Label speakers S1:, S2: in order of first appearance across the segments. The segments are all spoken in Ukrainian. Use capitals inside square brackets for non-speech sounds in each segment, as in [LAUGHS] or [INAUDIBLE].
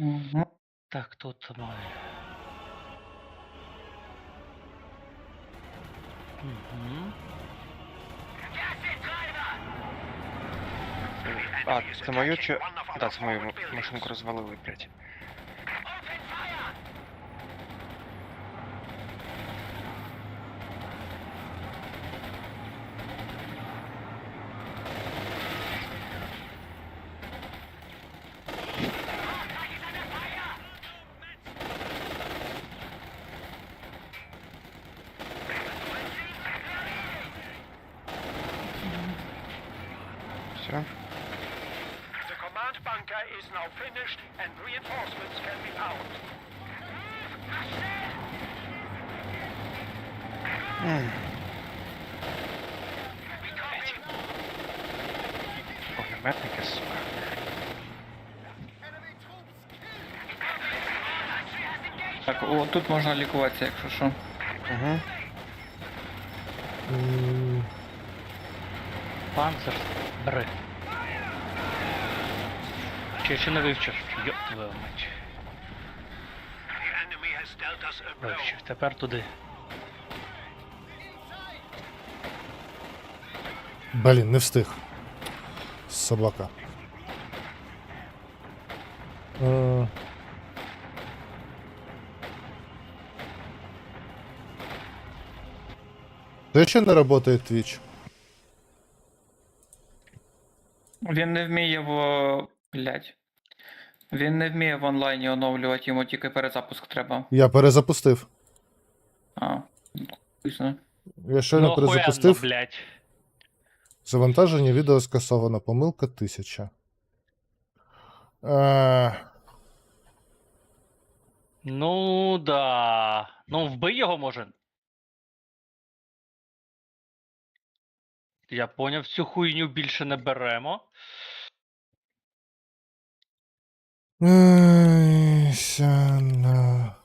S1: Угу. Так, тут має. Угу.
S2: А, це мою чи. Да, це мою м- машинку розвалили, блядь. Огнеметники, сука.
S3: Так, о, тут можна лікуватися, якщо що.
S4: М,
S1: Панцер. Бери. Чи ще не вивчив? Йоп твою мать.
S5: The enemy has dealt us a blow.
S1: Вивчив. Тепер туди.
S4: Блін, не встиг. Собака. Е, Це ще не працює Twitch.
S3: Він не вміє в. Блять. Він не вміє в онлайні оновлювати, йому тільки перезапуск треба.
S4: Я перезапустив.
S3: А, звісно.
S4: Я щойно
S1: Ну,
S4: перезапустив.
S1: блядь.
S4: Завантаження відео скасовано. Помилка 1000. Е,
S1: Ну да. Ну вбий його може. Я поняв, цю хуйню більше не беремо.
S4: Ай, сяна.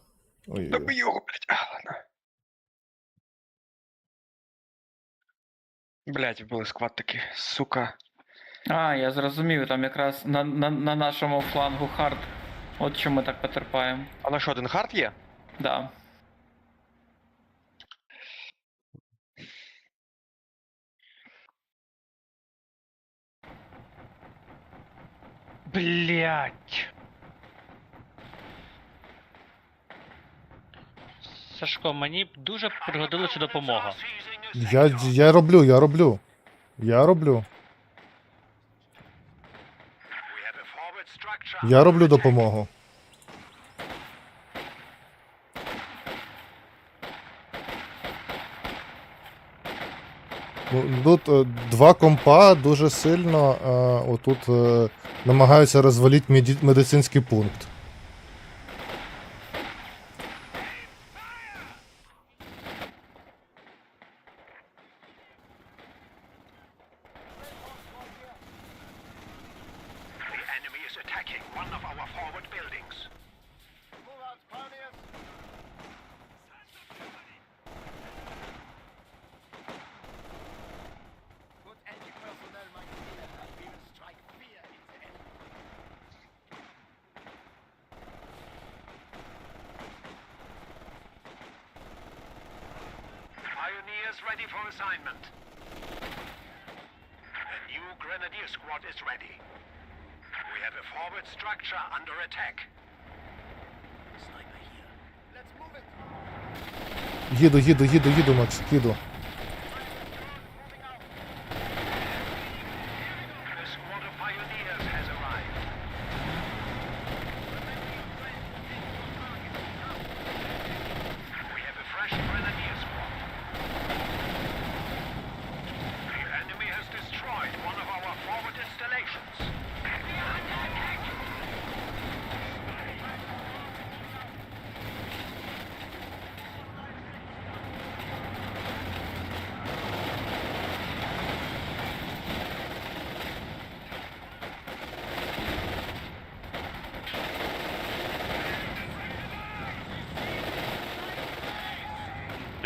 S4: Ой,
S2: Добий його, блядь. А, ладно. Блядь, вбили сквад таки, сука.
S3: А, я зрозумів, там якраз на, на, на нашому флангу хард. От чому ми так потерпаємо.
S2: А на що, один хард є?
S3: Да.
S1: Блять. Сашко, мені дуже пригодилася допомога.
S4: Я, я роблю, я роблю. Я роблю. Я роблю допомогу. Ну, Тут е, два компа дуже сильно е, отут е, намагаються розвалити медицинський пункт.
S5: ready for assignment. The new Grenadier squad is ready. We have a forward structure under attack.
S4: Їду, їду, їду, їду, Макс, їду.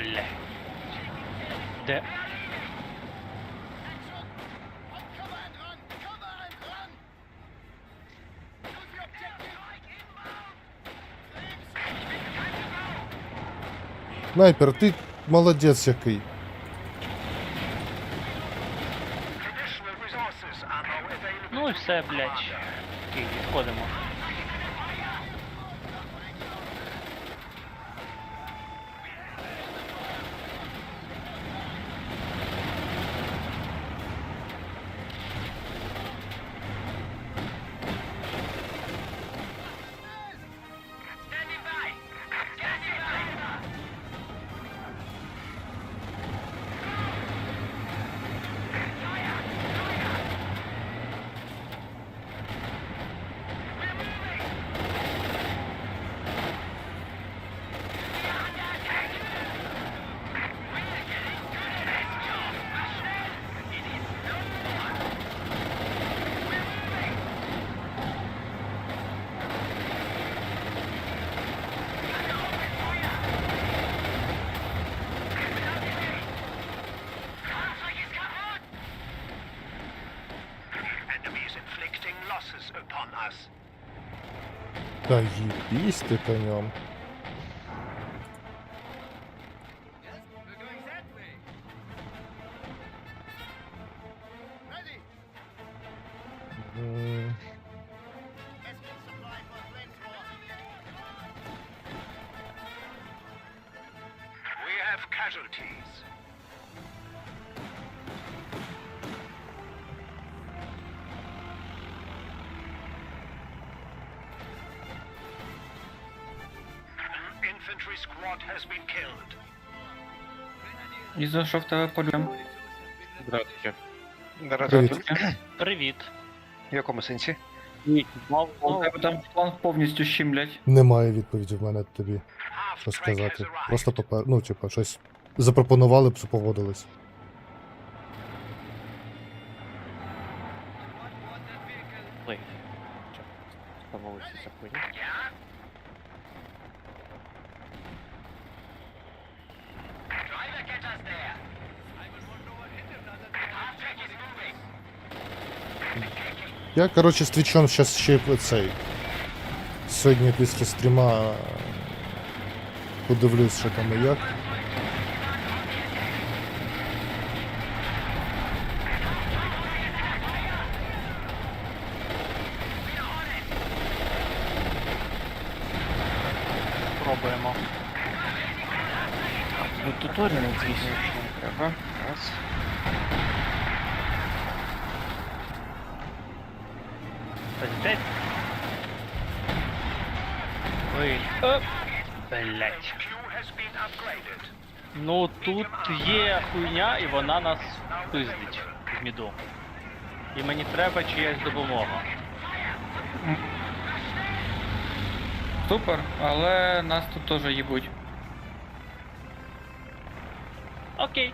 S1: Бля. Да.
S4: Снайпер, ты молодец який.
S1: Ну і все, блядь.
S4: Та їбісь
S3: І за що в тебе полюм?
S2: Здравствуйте.
S4: Привіт.
S1: Привіт.
S2: В якому сенсі?
S3: У тебе там план повністю щемлять.
S4: Немає відповіді в мене тобі, що сказати. Просто попер... ну, типа, щось запропонували б, погодились. Я, коротше, з твічом щас ще й цей. Сьогодні після стріма е, подивлюсь, що там і як.
S1: Пробуємо.
S2: Ну, туторіал, звісно, що не треба. Раз.
S1: Пиздець. Ой. Оп. Блять.
S5: Upgraded.
S1: Ну тут є хуйня і вона нас пиздить в міду. І мені треба чиясь допомога.
S3: Супер, але нас тут теж їбуть.
S1: Окей.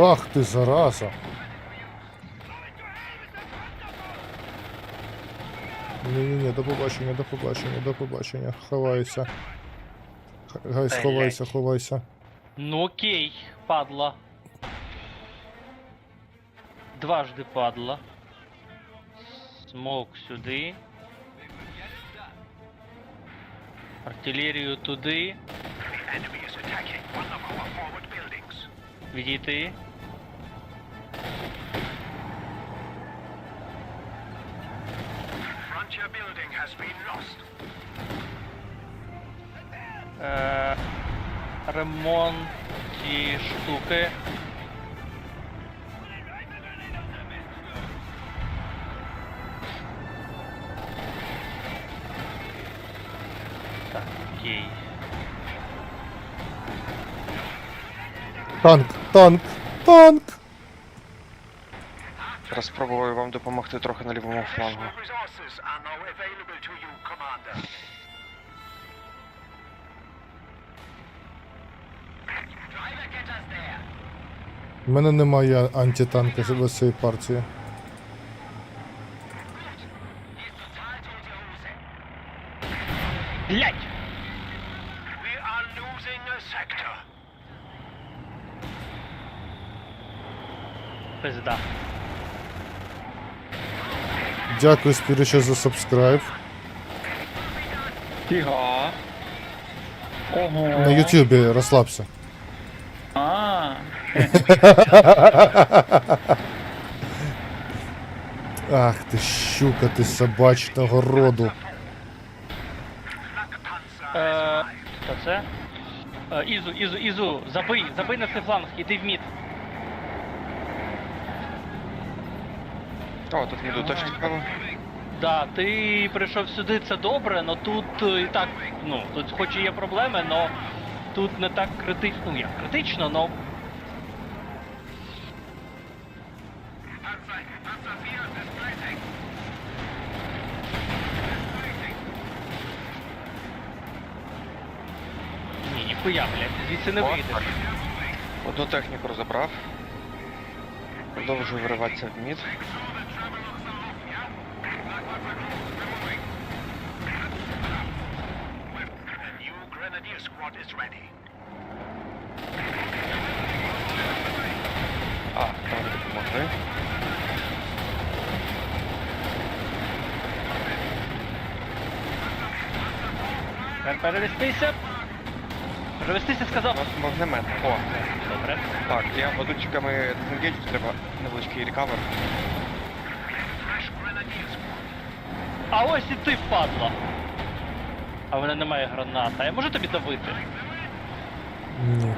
S4: Ах ти зараза. Ні-ні-ні, до побачення, до побачення, до побачення. Ховайся. Гайс, ховайся, ховайся.
S1: Ну окей, падла. Дважди падла. Смок сюди. Артилерію туди.
S5: The Frontier building has been lost.
S1: Е, ремонт ці штуки. Так, окей.
S4: Танк, танк, танк!
S2: Зараз спробую вам допомогти трохи на лівому флангу.
S4: У мене немає антитанка з цієї партії.
S1: Блять! Пизда.
S4: Дякую, Спіріче, за сабскрайб.
S3: Фіга. Ого.
S4: На Ютубі розслабся.
S3: А, [LAUGHS]
S4: Ах ти щука, ти собачного роду.
S1: Е, Хто це? Е, Ізу, Ізу, Ізу, забий, забий на цей фланг, іди в мід.
S2: О, тут міду теж цікаво.
S1: Да, ти прийшов сюди, це добре, але тут е, і так, ну, тут хоч і є проблеми, але тут не так критично, ну як критично, але Ні, ніхуя, блядь, звідси не вийдеш.
S2: Одну техніку розібрав. Продовжую вириватися в мід.
S1: Перевестися. Перевестися
S2: У
S1: сказав.
S2: нас вогнемет. О,
S1: Добре.
S2: так, я водучиками дизенгейджу, треба невеличкий рекавер.
S1: А ось і ти, падла. А в мене немає граната. Я можу тобі давити?
S4: Ні.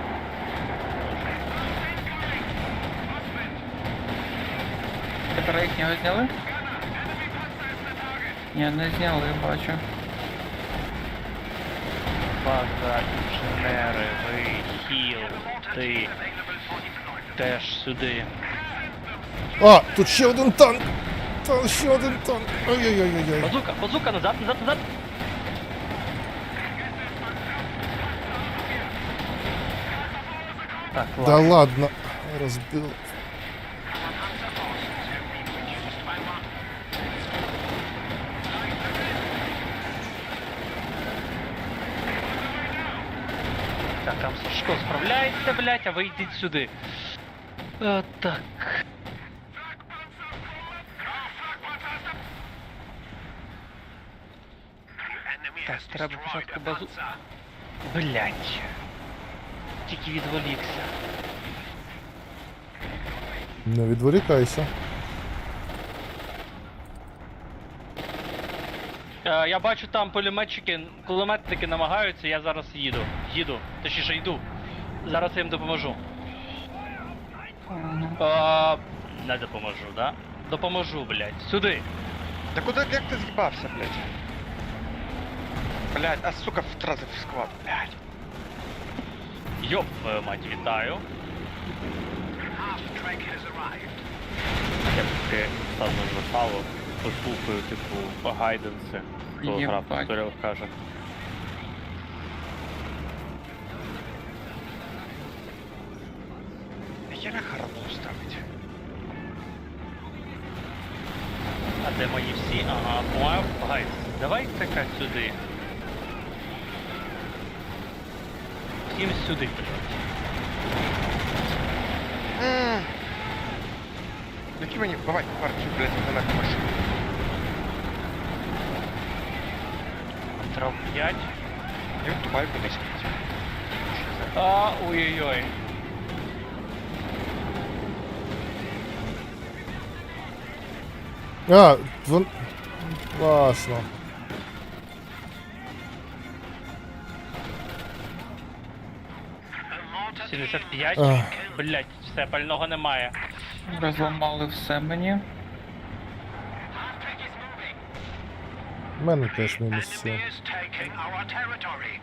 S3: тепер їхнього зняли? Ні, не зняли, бачу.
S1: База, інженери, ви, хіл, ти теж сюди.
S4: А, тут ще один танк! Та ще один танк. Ой-ой-ой-ой.
S1: Базука, базука, назад, назад, назад. Так, ладно.
S4: Да
S1: ладно.
S4: ладно. Розбив.
S1: Так, Сашко справляється, блять, а ви йдіть сюди. Е, так. Так, треба
S5: a
S1: базу. Блять. Тільки відволікся.
S4: Не відволікайся.
S1: Е, я бачу там пулеметчики, кулеметники намагаються, я зараз їду. Їду. Точніше йду. Зараз я їм допоможу. Е, не допоможу, да? Допоможу, блять. Сюди.
S2: Та куди, як ти з'їбався, блядь? Блядь, а сука втратив склад, блядь.
S1: Йоп, твою мать, вітаю. Я таки стану запало, послухаю, типу, гайденси. Хто грав в каже. Давай така сюди. Всім сюди, блядь.
S2: М. Які мені бувай, парчу, блядь, вогнемет машину.
S1: Трав 5.
S2: Я втупаю кудись.
S1: А, ой-ой-ой.
S4: А, вон... Класно.
S1: 75.
S4: Ах.
S1: Блять, все, пального немає.
S3: Розламали все мені.
S4: У мене теж мінус
S5: enemy
S4: 7.
S5: is taking our territory.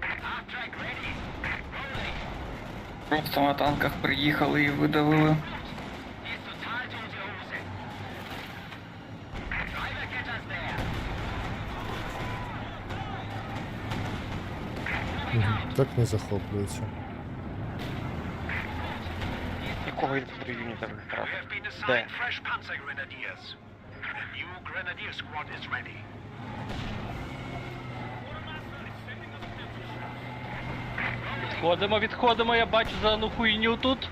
S5: Half track ready. Rolling.
S3: Просто на танках приїхали і видавили.
S4: Мгм. Так не захоплюється.
S2: Якого він в юніта
S5: You
S2: виграв?
S5: have been
S2: Де?
S5: assigned fresh Panzer Grenadiers. The new Grenadier squad is ready.
S1: Відходимо, відходимо, я бачу зелену хуйню тут.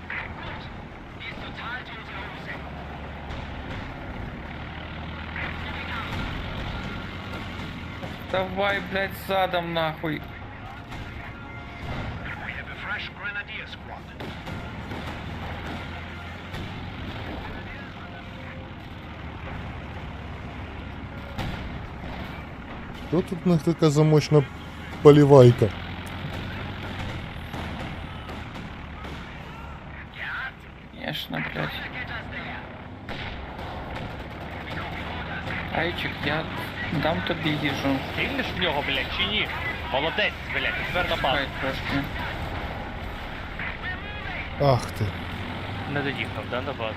S3: Давай, блядь, задом нахуй.
S4: Що тут в них така замочна полівайка?
S3: Конечно, блядь. Айчик, я дам тобі їжу.
S1: Стрільнеш в нього, блядь, чи ні? Молодець, блядь, тепер на базу.
S3: Хай трошки.
S4: Ах ти.
S1: Не доїхав, да, на базу.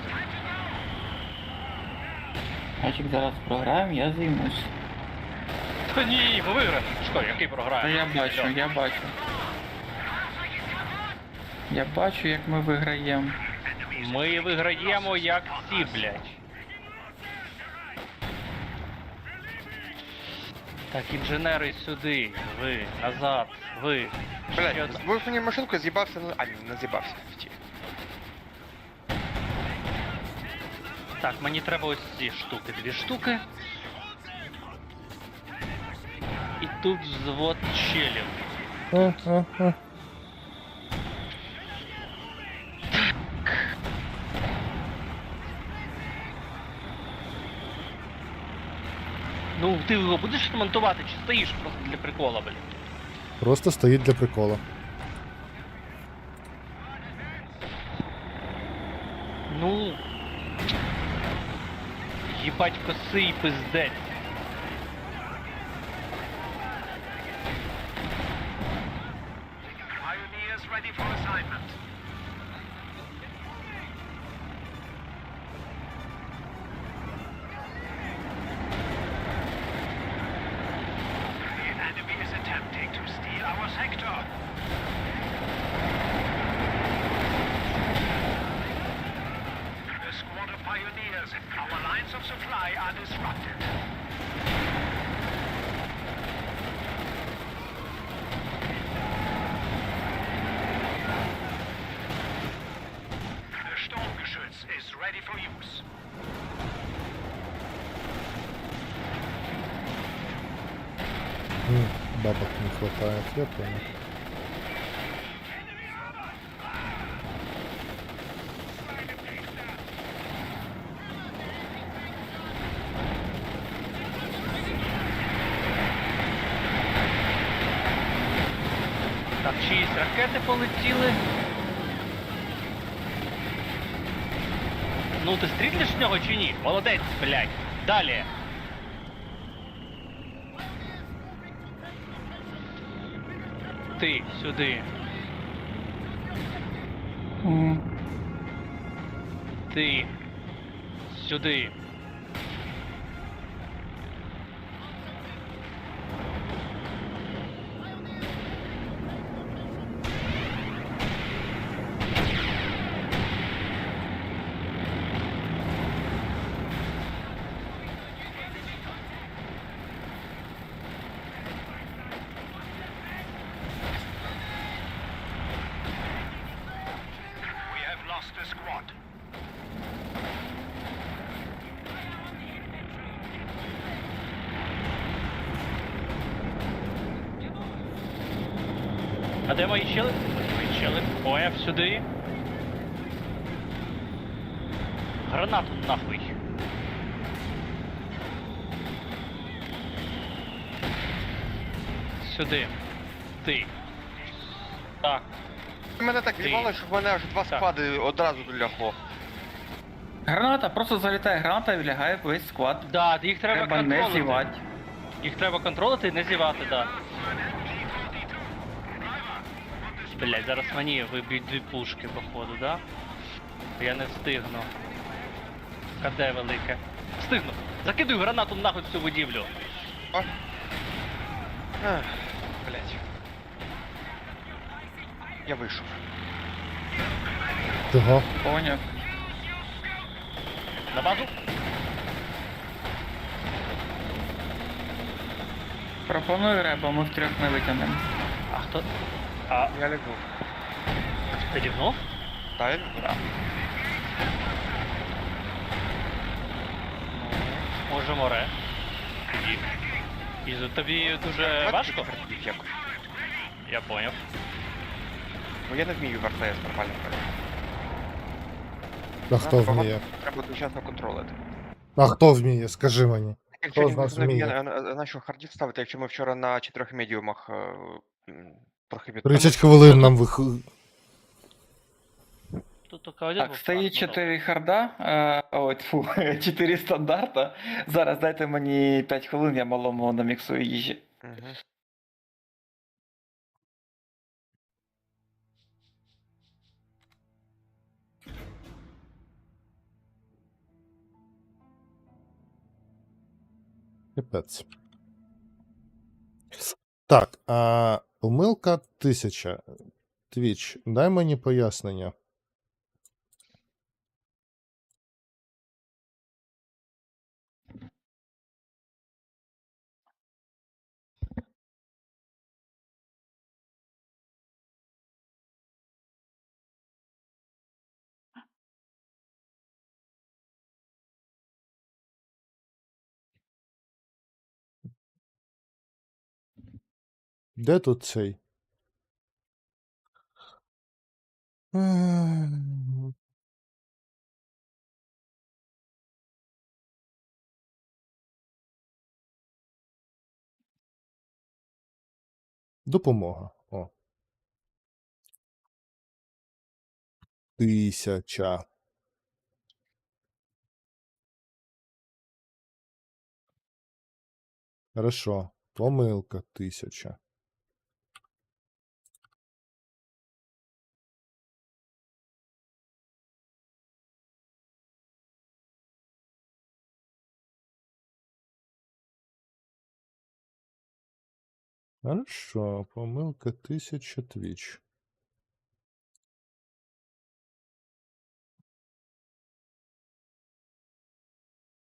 S3: Айчик, зараз програємо, я займусь.
S1: Та ні, ми виграємо. Що, який
S3: Та
S1: програє?
S3: я бачу, я бачу. Я бачу, як ми виграємо.
S1: Ми виграємо як всі, блядь. Так, інженери сюди, ви, назад, ви.
S2: Блядь, збив мені машинку, з'їбався, ну... А, ні, не з'їбався. Втік.
S1: Так, мені треба ось ці штуки, дві штуки. І тут взвод челів.
S4: А, а, а.
S1: Ну, ти його будеш ремонтувати чи стоїш просто для прикола, блін?
S4: Просто стоїть для прикола.
S1: Ну. Їбать косий пиздець.
S5: Ready for use.
S4: Бабок не хватает, я понял.
S1: Чиїсь ракети полетіли. Ти стрільнеш в нього чи ні? Молодець, блядь. Далі. Ти сюди. Ти сюди. Сюди. Гранату нахуй. Сюди. Ти. Так.
S2: Мене так
S1: Ти.
S2: з'їбало, що в мене аж два
S1: Так.
S2: склади одразу долягло.
S3: Граната, просто залітає граната і лягає весь склад.
S1: Да, їх треба,
S3: Треба не
S1: контролити.
S3: зівати.
S1: Їх треба контролити і не зівати, да. Блять, зараз мені виб'ють дві пушки, походу, да? Я не встигну. КД велике. Встигну. Закидую гранату нахуй в цю будівлю.
S2: Ах, блядь. Я вийшов.
S4: Чого?
S3: Поняв.
S1: На базу.
S3: Пропоную реба, ми втрьох не витягнемо.
S1: А хто? А,
S2: Я лягу.
S1: ти рівнув?
S2: Да, я лягу.
S3: Да.
S1: Може море. Тоді. І за тобі дуже важко?
S2: Вертів якось.
S1: Я поняв.
S2: Ну я не вмію в РТС нормально грати.
S4: А хто
S2: Треба
S4: вміє?
S2: Треба одночасно контролити.
S4: А хто вміє? Скажи мені.
S2: Якщо
S4: з нас
S2: не вміє
S4: вміє?
S2: на- на на що хардів ставити, якщо ми вчора на чотирьох медіумах е, м, трохи від...
S4: 30 хвилин нам вих...
S1: Тут тільки один
S3: Так,
S1: був
S3: стоїть
S1: фраг, ну,
S3: 4 харда, е, ой, тьфу, 4 стандарта. Зараз дайте мені 5 хвилин, я малому наміксую їжі.
S2: Мгм.
S4: Капець. Так, а помилка 1000. Твіч, дай мені пояснення. Де тут цей? Ем. Допомога. О. Тисяча. Хорошо. Помилка тисяча. Хорошо, помилка 1000 твіч.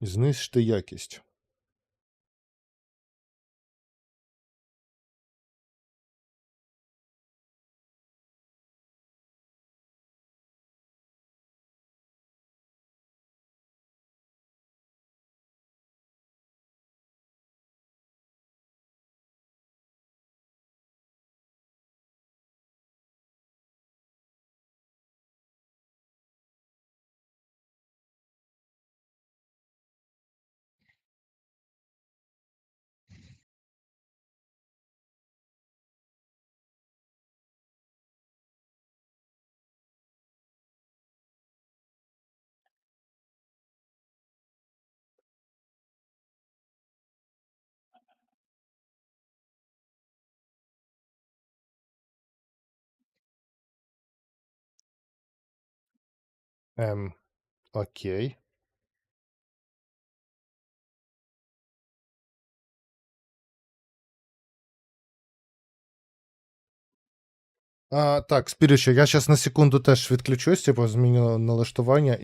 S4: Знижте якість. Ем, окей. А, так, Спірюче, я зараз на секунду теж відключусь, типу, зміню налаштування